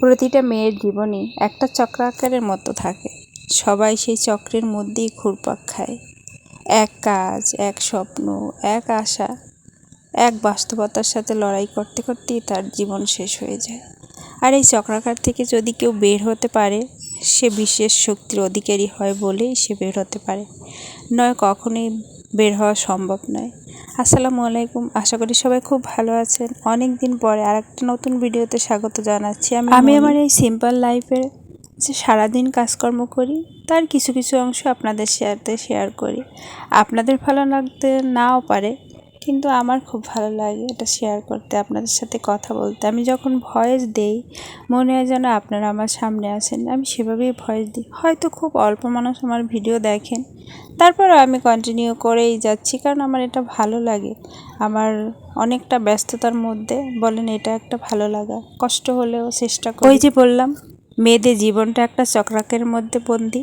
প্রতিটা মেয়ের জীবনে একটা চক্রাকারের মতো থাকে। সবাই সেই চক্রের মধ্যেই ঘুরপাক খায়। এক কাজ, এক স্বপ্ন, এক আশা, এক বাস্তবতার সাথে লড়াই করতে করতেই তার জীবন শেষ হয়ে যায়। আর এই চক্রাকার থেকে যদি কেউ বের হতে পারে, সে বিশেষ শক্তির অধিকারী হয় বলেই সে বের হতে পারে। নয়, কখনোই বের হওয়া সম্ভব নয়। আসসালামু আলাইকুম। আশা করি সবাই খুব ভালো আছেন। অনেক দিন পরে আর একটা নতুন ভিডিওতে স্বাগত জানাচ্ছি। আমি আমি আমার এই সিম্পল লাইফের যে সারাদিন কাজকর্ম করি তার কিছু কিছু অংশ আপনাদের শেয়ারতে শেয়ার করি। আপনাদের ভালো লাগতে নাও পারে কিন্তু আমার খুব ভালো লাগে এটা শেয়ার করতে, আপনাদের সাথে কথা বলতে। আমি যখন ভয়েস দেই, মনে হয় যেন আপনারা আমার সামনে আসেন আমি সেভাবেই ভয়েস দিই। হয়তো খুব অল্প মানুষ আমার ভিডিও দেখেন, তারপরও আমি কন্টিনিউ করেই যাচ্ছি, কারণ আমার এটা ভালো লাগে। আমার অনেকটা ব্যস্ততার মধ্যে বলেন এটা একটা ভালো লাগা, কষ্ট হলেও চেষ্টা করি। ওই যে বললাম, মেয়েদের জীবনটা একটা চক্রাকের মধ্যে বন্দি।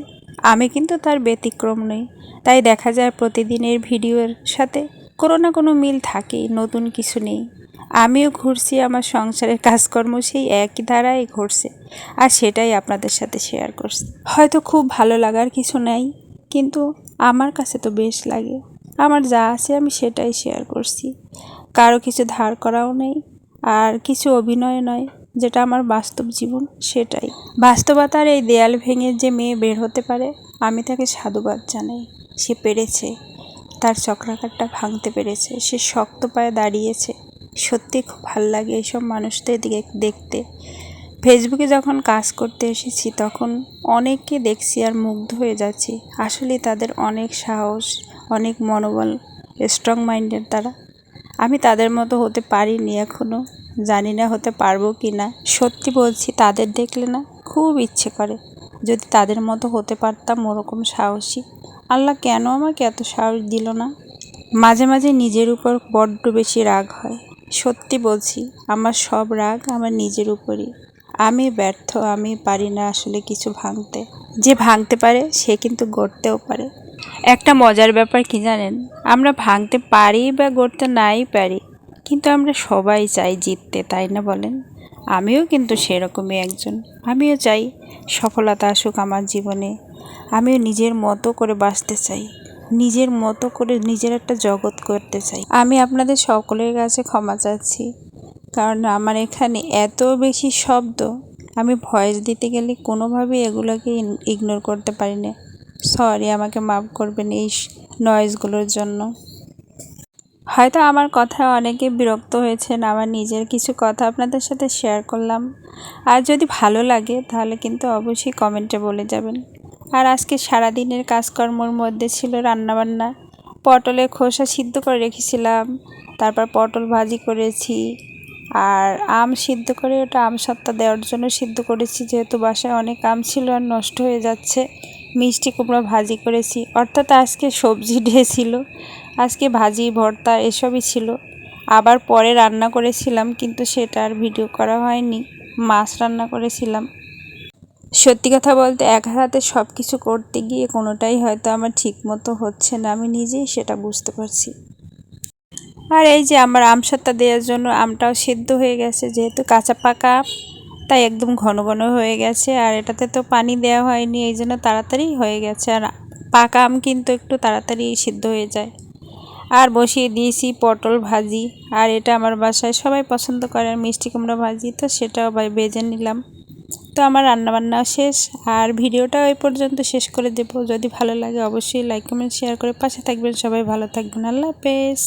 আমি কিন্তু তার ব্যতিক্রম নই, তাই দেখা যায় প্রতিদিনের ভিডিওর সাথে কোনো না কোনো মিল থাকেই, নতুন কিছু নেই। আমিও ঘুরছি, আমার সংসারের কাজকর্ম সেই একই ধারায় ঘুরছে, আর সেটাই আপনাদের সাথে শেয়ার করছি। হয়তো খুব ভালো লাগার কিছু নেই, কিন্তু আমার কাছে তো বেশ লাগে। আমার যা আছে আমি সেটাই শেয়ার করছি। কারও কিছু ধার করাও নেই, আর কিছু অভিনয় নয়, যেটা আমার বাস্তব জীবন, সেটাই। বাস্তবতার এই দেয়াল ভেঙে যে মেয়ে বের হতে পারে, আমি তাকে সাধুবাদ জানাই, সে পেরেছে। তার চক্রাকারটা ভাঙতে পেরেছে। সে শক্ত পায়ে দাঁড়িয়েছে। সত্যি খুব ভালো লাগে এইসব মানুষদের দিকে দেখতে। ফেসবুকে যখন কাজ করতে এসেছি, তখন অনেককে দেখছি আর মুগ্ধ হয়ে যাচ্ছি। আসলে তাদের অনেক সাহস, অনেক মনোবল স্ট্রং মাইন্ডের তারা। আমি তাদের মতো হতে পারিনি এখনও জানি না হতে পারব কি না সত্যি বলছি, তাদের দেখলে না খুব ইচ্ছে করে। যদি তাদের মতো হতে পারতাম ওরকম সাহসী। আল্লাহ কেন আমাকে এত সাহস দিল না? মাঝে মাঝে নিজের উপর বড্ড বেশি রাগ হয়। সত্যি বলছি, আমার সব রাগ আমার নিজের উপরই। আমি ব্যর্থ, আমি পারি না আসলে কিছু ভাঙতে। যে ভাঙতে পারে, সে কিন্তু গড়তেও পারে। একটা মজার ব্যাপার কি জানেন? আমরা ভাঙতে পারি বা গড়তে নাই পারি, কিন্তু আমরা সবাই চাই জিততে, তাই না বলেন? আমিও কিন্তু সেরকমই একজন। আমিও চাই সফলতা আসুক আমার জীবনে। আমিও নিজের মতো করে বাঁচতে চাই। নিজের মতো করে নিজের একটা জগৎ করতে চাই। আমি আপনাদের সকলের কাছে ক্ষমা চাচ্ছি। কারণ আমার এখানে এত বেশি শব্দ। আমি ভয়েস দিতে গেলে কোনোভাবেই এগুলোকে ইগনোর করতে পারি না। সরি আমাকে মাফ করবেন এই নয়েজগুলোর জন্য। হয়তো আমার কথা অনেকে বিরক্ত হয়েছেন, আমার নিজের কিছু কথা আপনাদের সাথে শেয়ার করলাম। আর যদি ভালো লাগে, তাহলে কিন্তু অবশ্যই কমেন্টে বলে যাবেন। আর আজকে সারাদিনের কাজকর্মর মধ্যে ছিল রান্নাবান্না। পটলের খোসা সিদ্ধ করে রেখেছিলাম, তারপর পটল ভাজি করেছি, আর আম সিদ্ধ করে ওটা আম সত্তা দেওয়ার জন্য সিদ্ধ করেছি, যেহেতু বাসায় অনেক আম ছিল আর নষ্ট হয়ে যাচ্ছে, মিষ্টি কুমড়ো ভাজি করেছি। অর্থাৎ আজকে সবজি ডে ছিল, আজকে ভাজি, ভর্তা এসবই ছিল। আবার পরে রান্না করেছিলাম, কিন্তু সেটা আর ভিডিও করা হয়নি, মাছ রান্না করেছিলাম। সত্যি কথা বলতে এক হাতে সব কিছু করতে গিয়ে কোনোটাই হয়তো আমার ঠিক মতো হচ্ছে না। আমি নিজেই সেটা বুঝতে পারছি। আর এই যে আমার আম সত্তা দেওয়ার জন্য আমটাও সিদ্ধ হয়ে গেছে, যেহেতু কাঁচা পাকা, তাই একদম ঘন ঘন হয়ে গেছে। আর এটাতে তো পানি দেওয়া হয়নি, এই জন্য তাড়াতাড়ি হয়ে গেছে। আর পাকা আম কিন্তু একটু তাড়াতাড়ি সিদ্ধ হয়ে যায়। আর বসিয়ে দিয়েছি পটল ভাজি। আর এটা আমার বাসায় সবাই পছন্দ করে, মিষ্টি কুমড়া ভাজি। তো সেটাও ভাই বেজে নিলাম। তো আমার রান্নাবান্না শেষ, আর ভিডিওটা ওই পর্যন্ত শেষ করে দেবো। যদি ভালো লাগে অবশ্যই লাইক কমেন্ট শেয়ার করে পাশে থাকবেন। সবাই ভালো থাকবেন। আল্লাহ হাফেজ।